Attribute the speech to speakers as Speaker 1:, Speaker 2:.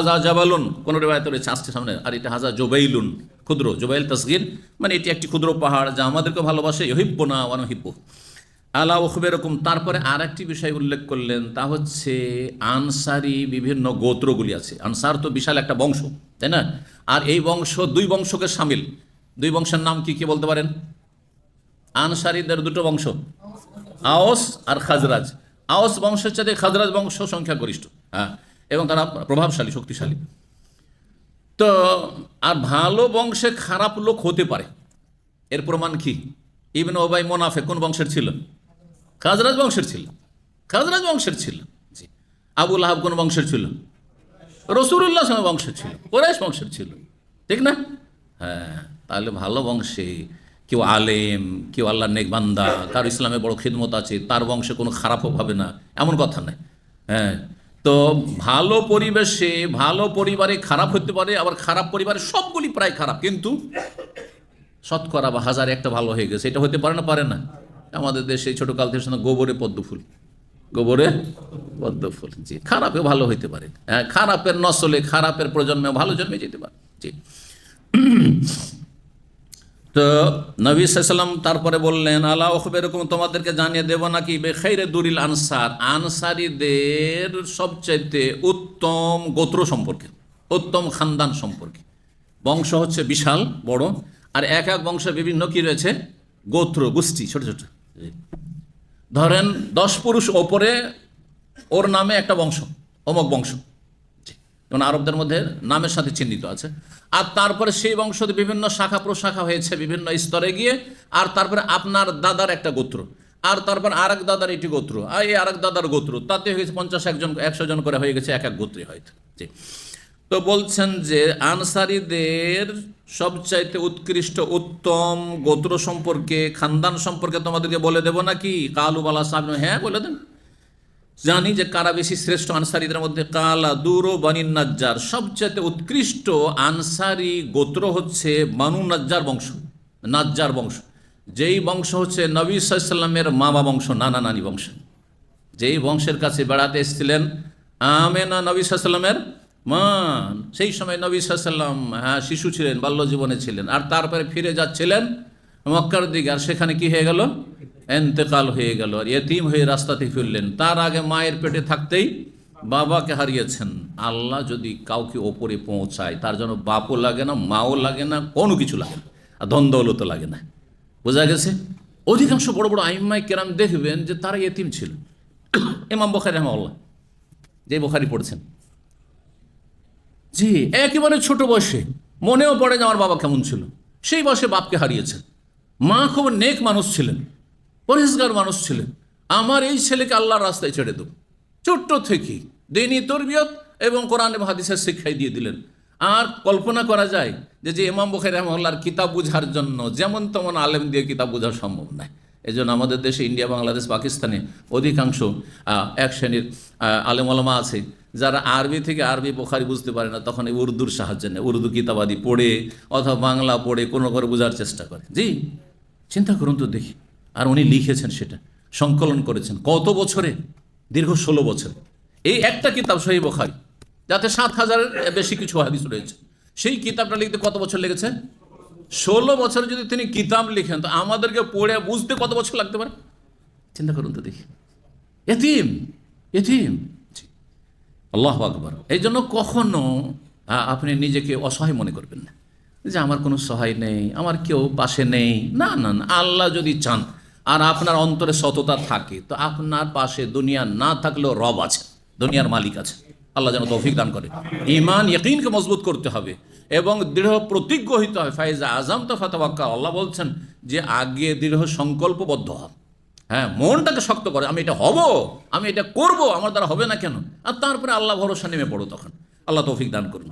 Speaker 1: হাজা জাবালুন, কোন রেবায়ত রয়েছে, আসছে সামনে। আর এটা হাজা জোবাইলুন, ক্ষুদ্র, জোবাইল তসগির। মানে এটি একটি ক্ষুদ্র পাহাড় যা আমাদেরকে ভালোবাসে ইহিব্য না ওয়ান ওয়ানহিব্য আলা ওখবে এরকম তারপরে আর একটি বিষয় উল্লেখ করলেন, তা হচ্ছে আনসারি বিভিন্ন গোত্রগুলি আছে। আনসার তো বিশাল একটা বংশ, তাই না? আর এই বংশ, দুই বংশকে সামিল। দুই বংশের নাম কি কি বলতে পারেন? আনসারিদের দুটো বংশ, আওস আর খাজরাজ। আওস বংশের চাইতে খাজরাজ বংশ সংখ্যাগরিষ্ঠ। হ্যাঁ। এবং তারা প্রভাবশালী, শক্তিশালী। তো, আর ভালো বংশে খারাপ লোক হতে পারে। এর প্রমাণ কি? ইবন ওবাই মোনাফে কোন বংশের ছিল? খাজরাজ বংশের ছিল। খাজরাজ বংশের ছিল। জি। আবুল আহাব কোন বংশের ছিল? রসুল্লাহ সময় বংশের ছিল। কোরাইশ বংশের ছিল। ঠিক না? হ্যাঁ তাহলে ভালো বংশে কেউ আলেম, কেউ আল্লাহ নেকবান্দা কার ইসলামে বড় খিদমত আছে, তার বংশে কোনো খারাপও হবে না, এমন কথা নাই হ্যাঁ তো ভালো পরিবেশে ভালো পরিবারে খারাপ হতে পারে, আবার খারাপ পরিবারে সবগুলি প্রায় খারাপ, কিন্তু শতকরা বা হাজারে একটা ভালো হয়ে গেছে। এটা হতে পারে না পারে না। আমাদের দেশে ছোটো কাল থেকে গোবরে পদ্ম ফুল গোবরে পদ্ম ফুল জি। খারাপে ভালো হইতে পারে। হ্যাঁ খারাপের নসলে, খারাপের প্রজন্মে ভালো জন্মে যেতে পারে, জি। তো নবী সাল্লাম তারপরে বললেন, আল্লাহ এরকম তোমাদেরকে জানিয়ে দেব নাকি? বেখাইরে দুরিল আনসার। আনসারিদের সবচাইতে উত্তম গোত্র সম্পর্কে, উত্তম খানদান সম্পর্কে। বংশ হচ্ছে বিশাল, বড়। আর এক এক বংশে বিভিন্ন কি রয়েছে? গোত্র, গোষ্ঠী, ছোট ছোট। ধরেন, দশ পুরুষ ওপরে ওর নামে একটা বংশ, অমক বংশ। যেমন আরবদের মধ্যে নামের সাথে চিহ্নিত আছে। আর তারপরে সেই বংশতে বিভিন্ন শাখা প্রশাখা হয়েছে বিভিন্ন স্তরে গিয়ে, আর তারপরে আপনার দাদার একটা গোত্র, আর তারপর আর এক দাদার এটি গোত্র, আর এই আরেক দাদার গোত্র, তাতে হয়ে গেছে পঞ্চাশ একজন, একশো জন করে হয়ে গেছে এক এক গোত্রে হয়তো। তো বলছেন যে আনসারিদের সবচাইতে উৎকৃষ্ট উত্তম গোত্র সম্পর্কে, খানদান সম্পর্কে তোমাদেরকে বলে দেবো নাকি? কালু বালা সাহেব হ্যাঁ বলে দেন। জানি যে কারা বেশি শ্রেষ্ঠ আনসারিদের মধ্যে? কালা, দূর ও বানিন নাজ্জার। সবচেয়ে উৎকৃষ্ট আনসারি গোত্র হচ্ছে বানু নাজ্জার বংশ নাজ্জার বংশ। যেই বংশ হচ্ছে নবী সাল্লামের মামা বংশ, নানা নানি বংশ। যেই বংশের কাছে বেড়াতে এসেছিলেন আমেনা নবী সাল্লামের মান। সেই সময় নবী সাল্লাম হ্যাঁ শিশু ছিলেন বাল্য জীবনে ছিলেন। আর তারপরে ফিরে যাচ্ছিলেন মক্কার দিকে। আর সেখানে কি হয়ে গেল? এন্তেকাল হয়ে গেল আর এতিম হয়ে রাস্তাতে ফিরলেন। তার আগে মায়ের পেটে থাকতেই বাবাকে হারিয়েছেন। আল্লাহ যদি কাউকে ওপরে পৌঁছায়, তার জন্য বাপও লাগে না, মাও লাগে না, কোনো কিছু লাগে না। আর দ্বন্দ্বলতো লাগে না। বোঝা গেছে? অধিকাংশ বড় বড় আইম্মাই কেরাম দেখবেন যে তারা এতিম ছিল। এমাম বখারি রহমাল্লাহ যে বখারি পড়ছেন। জি, একেবারে ছোট বয়সে, মনেও পড়ে যে আমার বাবা কেমন ছিল। সেই বয়সে বাপকে হারিয়েছেন। মা খুব নেক মানুষ ছিলেন। পরিষ্কার মানুষ ছিলেন। আমার এই ছেলেকে আল্লাহর রাস্তায় ছেড়ে দেব। ছোট্ট থেকে দিনই তরবিয়ত এবং কোরআন হাদিসের শিক্ষাই দিয়ে দিলেন। আর কল্পনা করা যায় যে যে ইমাম বখারি রহমাল্লার কিতাব বুঝার জন্য যেমন তেমন আলেম দিয়ে কিতাব বোঝা সম্ভব নয়। এই জন্য আমাদের দেশে ইন্ডিয়া, বাংলাদেশ, পাকিস্তানে অধিকাংশ এক শ্রেণির আলেম আলমা আছে। যারা আরবি থেকে আরবি বোখারি বুঝতে পারে না, তখন এই উর্দুর সাহায্য নেয়। উর্দু কিতাবাদি পড়ে অথবা বাংলা পড়ে কোনো করে বোঝার চেষ্টা করে। জি, চিন্তা করুন তো দেখি। আর উনি লিখেছেন সেটা, সংকলন করেছেন। কত বছরে? দীর্ঘ ষোলো বছর। এই একটা কিতাব সহি বোখারি, যাতে সাত হাজারের বেশি কিছু হাদিস রয়েছে। সেই কিতাবটা লিখতে কত বছর লেগেছে? ষোলো বছর যদি তিনি কিতাব লিখেন, তো আমাদেরকে পড়ে বুঝতে কত বছর লাগতে পারে? চিন্তা করুন তো দেখি। এতিম এতিম। আল্লাহ আকবর। এই জন্য কখনো আপনি নিজেকে অসহায় মনে করবেন না। যে আমার কোনো সহায় নেই, আমার কেউ পাশে নেই। না না না। আল্লাহ যদি চান আর আপনার অন্তরে সততা থাকে, তো আপনার পাশে দুনিয়া না থাকলেও রব আছে, দুনিয়ার মালিক আছে। আল্লাহ যেন তৌফিক দান করে। ইমান ইয়কিনকে মজবুত করতে হবে এবং দৃঢ় প্রতিজ্ঞ হইতে হয় ফাইজা আজম তো ফাতাবাক্কা আল্লাহ বলছেন যে আগে দৃঢ় সংকল্পবদ্ধ হন হ্যাঁ মনটাকে শক্ত করে, আমি এটা হব, আমি এটা করব, আমার দ্বারা হবে না কেন? আর তারপরে আল্লাহ ভরসা নেমে পড়ো তখন। আল্লাহ তৌফিক দান করুন।